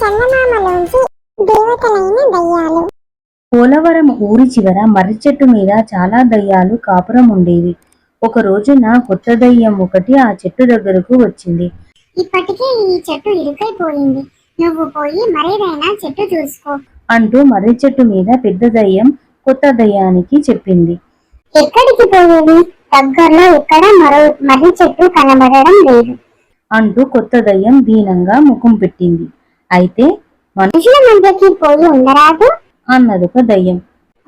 చందమామలోంచి దేవతలైన దయ్యాలు పోలవరం ఊరి చివర మర్రి చెట్టు మీద చాలా దయ్యాలు కాపురం ఉండేవి. ఒక రోజున కొత్త దయ్యం ఒకటి ఆ చెట్టు దగ్గరకు వచ్చింది. ఇప్పటికే ఈ చెట్టు ఇరుకైపోయింది. నువ్వు పోయి మరేదైనా చెట్టు చూసుకో. అంటూ మర్రి చెట్టు మీద పెద్ద దయ్యం కొత్త దయ్యానికి చెప్పింది. ఎక్కడికి పోయేది? దగ్గరలో ఎక్కడ మరో మర్రి చెట్టు కనబడడం లేదు. అంటూ కొత్త దయ్యం దీనంగా ముఖం పెట్టింది. అయితే మనుషుల మధ్యకి పోయి ఉండరాదు? అన్నదొక దయ్యం.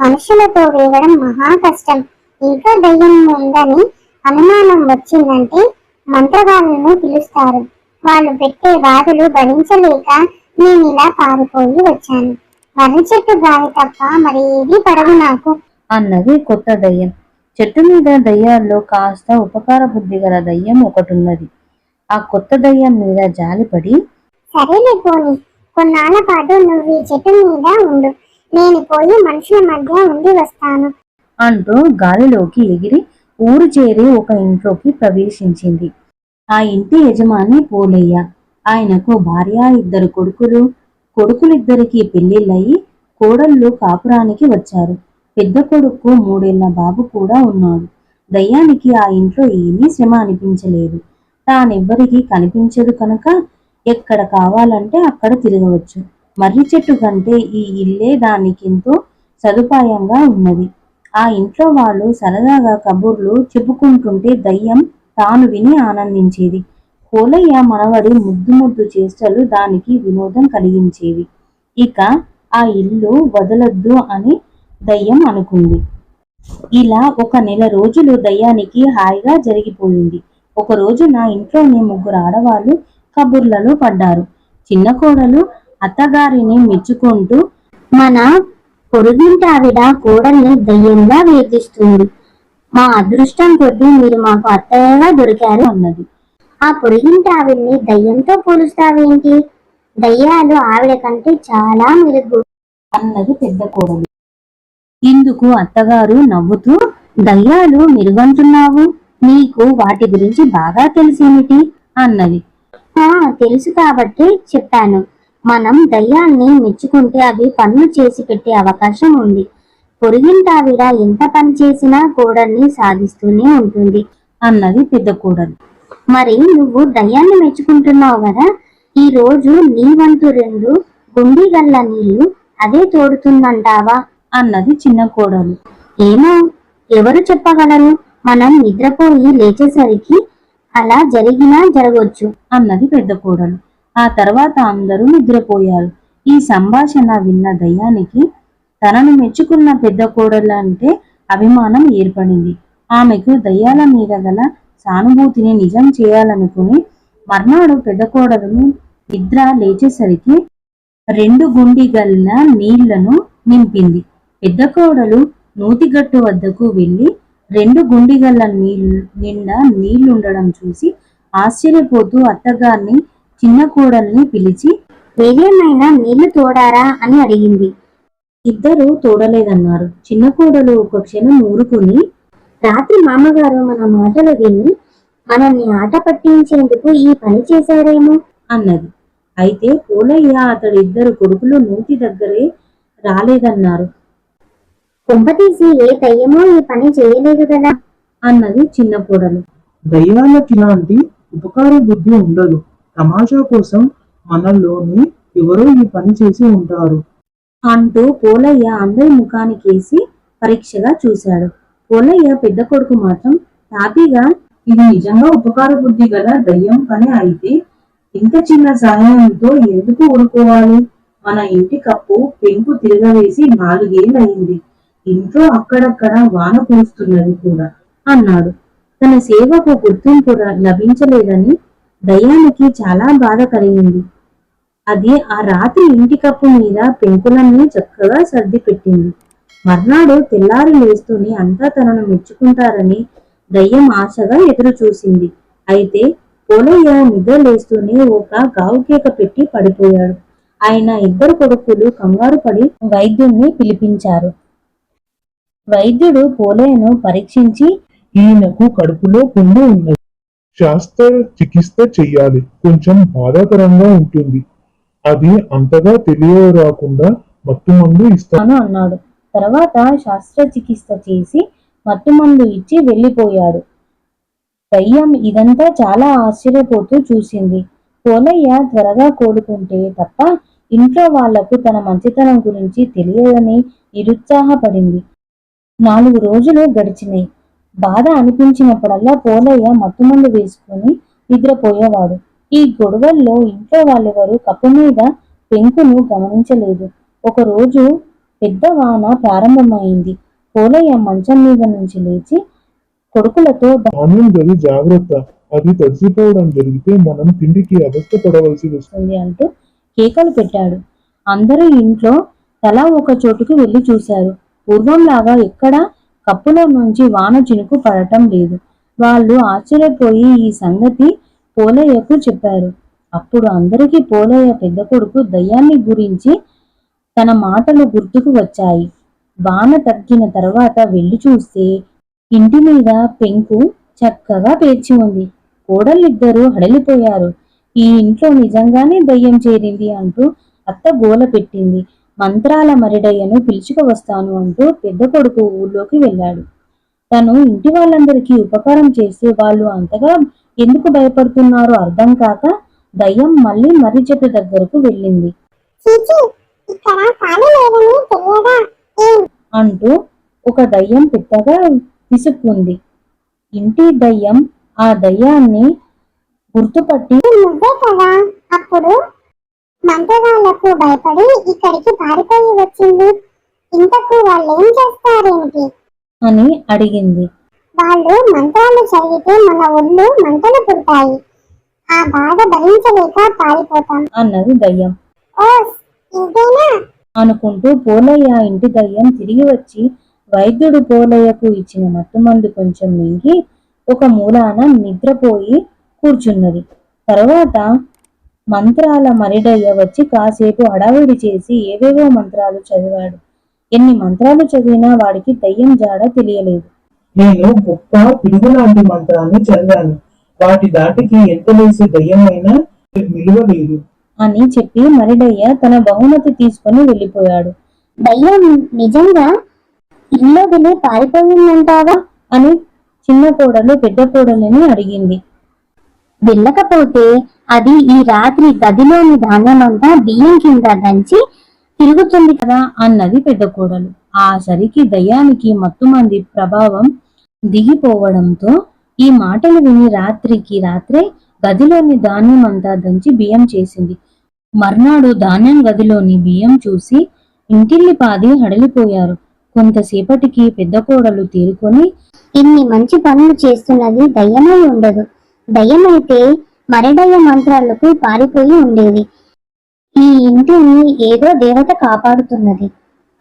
మనుషులతో వేగడం మహా కష్టం. ఇంట్లో దయ్యం ఉందని అనుమానం వచ్చిందంటే మంత్రగాళ్ళను పిలుస్తారు. వాళ్ళు పెట్టే బాధలు భరించలేక నేను ఇలా పారిపోయి వచ్చాను. మర్రి చెట్టు గాలి తప్ప మరి ఏది పడదు నాకు. అన్నది కొత్త దయ్యం. చెట్టు మీద దయ్యాల్లో కాస్త ఉపకార బుద్ధి గల దయ్యం ఒకటున్నది. ఆ కొత్త దయ్యం మీద జాలిపడి సరేలే పోని. కొన్నాళ్ళ పాటు నువ్వు ఈ చెట్టు మీద ఉండు. నేను పోయి మనుషుల మధ్య ఉండి వస్తాను. అంటూ గాలిలోకి ఎగిరి ఊరు చేరి ఒక ఇంట్లోకి ప్రవేశించింది. ఆ ఇంటి యజమాని పోలయ్య. ఆయనకు భార్య ఇద్దరు కొడుకులు కొడుకులిద్దరికి పెళ్ళిళ్ళయి కోడళ్ళు కాపురానికి వచ్చారు. పెద్ద కొడుకు మూడేళ్ళ బాబు కూడా ఉన్నాడు. దయ్యానికి ఆ ఇంట్లో ఏమీ శ్రమ అనిపించలేదు. తానెవ్వరికీ కనిపించదు కనుక ఎక్కడ కావాలంటే అక్కడ తిరగవచ్చు. మర్రి చెట్టు కంటే ఈ ఇల్లే దానికెంతో సదుపాయంగా ఉన్నది. ఆ ఇంట్లో వాళ్ళు సరదాగా కబుర్లు చెప్పుకుంటుంటే దయ్యం తాను విని ఆనందించేది. కోలయ్య మనవడి ముద్దు ముద్దు చేష్టలు దానికి వినోదం కలిగించేవి. ఇక ఆ ఇల్లు వదలొద్దు అని దయ్యం అనుకుంది. ఇలా ఒక నెల రోజులు దయ్యానికి హాయిగా జరిగిపోయింది. ఒకరోజు నా ఇంట్లోని ముగ్గురు ఆడవాళ్ళు కబుర్లలో పడ్డారు. చిన్న కోడలు అత్తగారిని మెచ్చుకుంటూ మన పొరుగింటి ఆవిడ కోడల్ని దయ్యంగా వేధిస్తుంది. మా అదృష్టం కొద్దీ మీరు మాకు అత్తయ్యగా దొరికారు అన్నది. ఆ పొరుగింటి ఆవిడ్ని దయ్యంతో పోలుస్తావేంటి? దయ్యాలు ఆవిడ కంటే చాలా మెరుగు అన్నది పెద్ద కోడలు. ఇందుకు అత్తగారు నవ్వుతూ దయ్యాలు మెరుగంటున్నావు? నీకు వాటి గురించి బాగా తెలిసేమిటి? అన్నది. ఆ తెలుసు కాబట్టి చెప్పాను. మనం దయ్యాల్ని మెచ్చుకుంటే అవి పనులు చేసి పెట్టే అవకాశం ఉంది. పొరిగింటావిడ ఎంత పని చేసినా కోడల్ని సాధిస్తూనే ఉంటుంది అన్నది పెద్ద కోడలు. మరి నువ్వు దయ్యాన్ని మెచ్చుకుంటున్నావు కదా? ఈ రోజు నీ వంతు రెండు గుండి గల్ల నీళ్ళు అదే తోడుతుందంటావా? అన్నది చిన్న కోడలు. ఏమో ఎవరు చెప్పగలరు? మనం నిద్రపోయి లేచేసరికి అలా జరిగినా జరగవచ్చు అన్నది పెద్ద కోడలు. ఆ తర్వాత అందరూ నిద్రపోయారు. ఈ సంభాషణ విన్న దయ్యానికి తనను మెచ్చుకున్న పెద్ద కోడలు అంటే అభిమానం ఏర్పడింది. ఆమెకు దయ్యాల మీద గల సానుభూతిని నిజం చేయాలనుకుని మర్నాడు పెద్ద కోడలను నిద్ర లేచేసరికి రెండు గుండిగల్ల నీళ్ళను నింపింది. పెద్ద కోడలు నూతిగట్టు వద్దకు వెళ్ళి రెండు గుండిగల్ల నీళ్ళు నిండా నీళ్ళుండడం చూసి ఆశ్చర్యపోతూ అత్తగారిని చిన్న కోడల్ని పిలిచి ఏదేమైనా నీళ్ళు తోడారా? అని అడిగింది. ఇద్దరు తోడలేదన్నారు. చిన్న కోడలు ఒక క్షణం ఊరుకుని రాత్రి మామగారు మన మాటలు విని మనల్ని ఆట పట్టించేందుకు ఈ పని చేశారేమో? అన్నది. అయితే పోలయ్య అతడిద్దరు కొడుకులు నూతి దగ్గరే రాలేదన్నారు. కుంపతీసి ఏ దయ్యమో ఈ పని చేయలేదు కదా? అన్నది చిన్న కోడలు. దయ్యాలకి ఇలాంటి ఉపకార బుద్ధి ఉండదు. తమాషా కోసం మనల్లోని ఎవరో ఈ పని చేసి ఉంటారు. అంటూ పోలయ్య అందరి ముఖానికేసి పరీక్షగా చూశాడు. పోలయ్య పెద్ద కొడుకు మాత్రం తాపీగా ఇది నిజంగా ఉపకార బుద్ధి గల దయ్యం పని అయితే ఇంత చిన్న సహాయంతో ఎందుకు ఊరుకోవాలి? మన ఇంటి కప్పు పెంకు తిరగవేసి నాలుగేళ్ళయింది. ఇంట్లో అక్కడక్కడ వాన కురుస్తున్నది కూడా అన్నాడు. తన సేవకు గుర్తింపు లభించలేదని దయ్యానికి చాలా బాధ కలిగింది. అది ఆ రాత్రి ఇంటి కప్పు మీద పెంకులన్నీ చక్కగా సర్ది పెట్టింది. మర్నాడు తెల్లారి లేస్తూనే అంతా తనను మెచ్చుకుంటారని దయ్యం ఆశగా ఎదురు చూసింది అయితే పోలయ్య నిద్ర లేస్తూనే ఒక గావుకేక పెట్టి పడిపోయాడు. ఆయన ఇద్దరు కొడుకులు కంగారు పడి వైద్యుణ్ణి పిలిపించారు. వైద్యుడు పోలయ్యను పరీక్షించి ఈయనకు కడుపులో పుండు ఉన్నది. శాస్త్ర చికిత్స చెయ్యాలి. కొంచెం బాధాకరంగా ఉంటుంది. అది అంతగా తెలియరాకుండా మత్తు మందు ఇస్తాను తాను అన్నాడు. తర్వాత శస్త్రచికిత్స చేసి మత్తుమందు ఇచ్చి వెళ్ళిపోయాడు. దయ్యం ఇదంతా చాలా ఆశ్చర్యపోతూ చూసింది. పోలయ్య త్వరగా కోలుకుంటే తప్ప ఇంట్లో వాళ్ళకు తన మంచితనం గురించి తెలియదని నిరుత్సాహపడింది. నాలుగు రోజులు గడిచినాయి. బాధ అనిపించినప్పుడల్లా పోలయ్య మత్తుమందు వేసుకుని నిద్రపోయేవాడు. ఈ గొడవల్లో ఇంట్లో వాళ్ళెవరూ కప్పు మీద పెంకును గమనించలేదు. ఒకరోజు పెద్ద వాన ప్రారంభమైంది. పోలయ్య మంచం మీద నుంచి లేచి కొడుకులతో ధాన్యం గది జాగ్రత్త. అది తడిసిపోవడం జరిగితే మనం తిండికి అవస్థ పడవలసి వస్తుంది వస్తుంది అంటూ కేకలు పెట్టాడు. అందరూ ఇంట్లో తలా ఒక చోటుకు వెళ్ళి చూశారు. పూర్వంలాగా ఎక్కడా కప్పుల నుంచి వాన చినుకు పడటం లేదు. వాళ్ళు ఆశ్చర్యపోయి ఈ సంగతి పోలయ్యకు చెప్పారు. అప్పుడు అందరికీ పోలయ్య పెద్ద కొడుకు దయ్యాన్ని గురించి తన మాటలు గుర్తుకు వచ్చాయి. వాన తగ్గిన తర్వాత వెళ్ళి చూస్తే ఇంటి మీద పెంకు చక్కగా పేర్చి ఉంది. కోడళ్ళిద్దరూ హడలిపోయారు. ఈ ఇంట్లో నిజంగానే దయ్యం చేరింది అంటూ అత్త గోల పెట్టింది. మంత్రాల మరిడయ్యను పిలుచుకు వస్తాను అంటూ పెద్ద కొడుకు ఊళ్ళోకి వెళ్ళాడు. తను ఇంటి వాళ్ళందరికీ ఉపకారం చేస్తే వాళ్ళు అంతగా ఎందుకు భయపడుతున్నారో అర్థం కాక దయ్యం మళ్ళీ మర్రి చెట్టు దగ్గరకు వెళ్ళింది. అంటూ ఒక దయ్యం పెద్దగా విసుక్కుంది. ఇంటి దయ్యం ఆ దయ్యాన్ని గుర్తుపట్టి నువ్వే కదా అప్పుడు మంత్రగాళ్ళకు భయపడి ఇక్కడికి పారిపోయి వచ్చింది. ఇంతకు వాళ్ళు ఏం చేస్తారేంటి అని అడిగింది. వాళ్ళు మంత్రాలు చదివితే మన ఒళ్ళు మంటలు పుడతాయి. ఆ బాధ భరించలేక పారిపోతాం. అన్నది దయ్యం. ఓ ఇంతేనా? అనుకుంటూ పోలయ్య ఇంటి దయ్యం తిరిగి వచ్చి వైద్యుడు పోలయ్యకు ఇచ్చిన మత్తుమందు కొంచెం మింగి ఒక మూలాన నిద్రపోయి కూర్చున్నది. తర్వాత మంత్రాల మరిడయ్య వచ్చి కాసేపు హడావిడి చేసి ఏవేవో మంత్రాలు చదివాడు. ఎన్ని మంత్రాలు చదివినా వాడికి దయ్యం జాడ తెలియలేదు. నేను గొప్ప పిడుగు లాంటి మంత్రాన్ని చదివాను. వాటి దాటికి ఎంత లేసి దయ్యమైనా నిలువలేదు అని చెప్పి మరిడయ్య తన బహుమతి తీసుకొని వెళ్ళిపోయాడు. దయ్యం నిజంగా ఇల్లు వదిలి పారిపోయిందంటావా? అని చిన్న కోడలు పెద్ద కోడలిని అడిగింది. వెళ్ళకపోతే అది ఈ రాత్రి గదిలోని ధాన్యమంతా బియ్యం కింద దంచి తిరుగుతుంది కదా అన్నది పెద్ద కోడలు. ఆ సరికి దయ్యానికి మత్తుమంది ప్రభావం దిగిపోవడంతో ఈ మాటలు విని రాత్రికి రాత్రే గదిలోని ధాన్యం అంతా దంచి బియ్యం చేసింది. మర్నాడు ధాన్యం గదిలోని బియ్యం చూసి ఇంటిల్లిపాది హడలిపోయారు. కొంతసేపటికి పెద్ద కోడలు తేరుకొని ఇన్ని మంచి పనులు చేస్తున్నది దయ్యమై ఉండదు. దయ్యమైతే మరడయ్య మంత్రాలకు పారిపోయి ఉండేది ఈ ఇంటిని ఏదో దేవత కాపాడుతున్నది.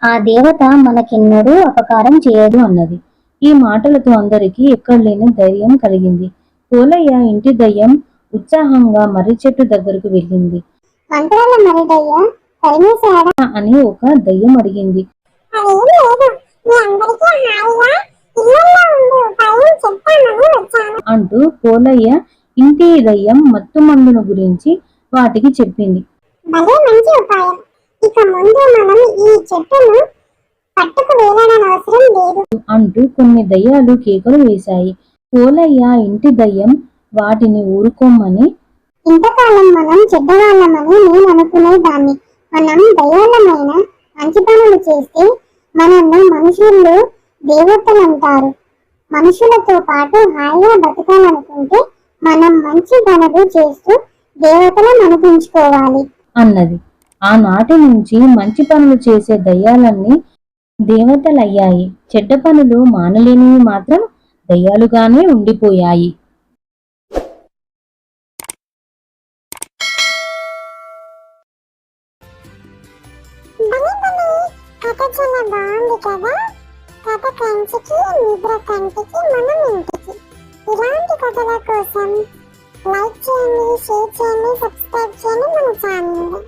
ఆ దేవత మనకెన్నడూ అపకారం చేయదు అన్నది. ఈ మాటలతో అందరికీ ఎక్కడలేని ధైర్యం కలిగింది. పోలయ్య ఇంటి దయ్యం ఉత్సాహంగా మర్రి చెట్టు దగ్గరకు వెళ్ళింది. అని ఒక దయ్యం అడిగింది. అంటూ పోలయ్య ఇంటి దయ్యం మత్తుమందును గురించి వాటికి చెప్పింది. భలే మంచి ఉపాయం. ఇక ముందు మనం ఈ చెట్టును పట్టుకు లేదు. అంటూ కొన్ని దయ్యాలు కేకలు వేశాయి. పోలయ్య ఇంటి దయ్యం వాటిని ఊరుకోమని ఇంతకాలం మనం చెడ్డవాళ్ళమని నేను అనుకునేదాన్ని మనం దయాలమైన మంచి పనులు చేస్తే మనల్ని మనుషులు దేవతలు అంటారు మనుషులతో పాటు హాయిగా బతకాలనుకుంటే మనం మంచి పనులు చేస్తూ దేవతలను అనిపించుకోవాలి అన్నది. ఆనాటి నుంచి మంచి పనులు చేసే దయ్యాలన్నీ దేవతలయ్యాయి. చెడ్డ పనులు మానలేనివి మాత్రం దయ్యాలుగానే ఉండిపోయాయి. కథ చాలా బాగుంది కదా? కథ కంచికి నిద్ర కంటికి మనం ఇంటికి ఇలాంటి కథల కోసం లైక్ చేయండి షేర్ చేయండి సబ్స్క్రైబ్ చేయండి మన ఛానల్ని.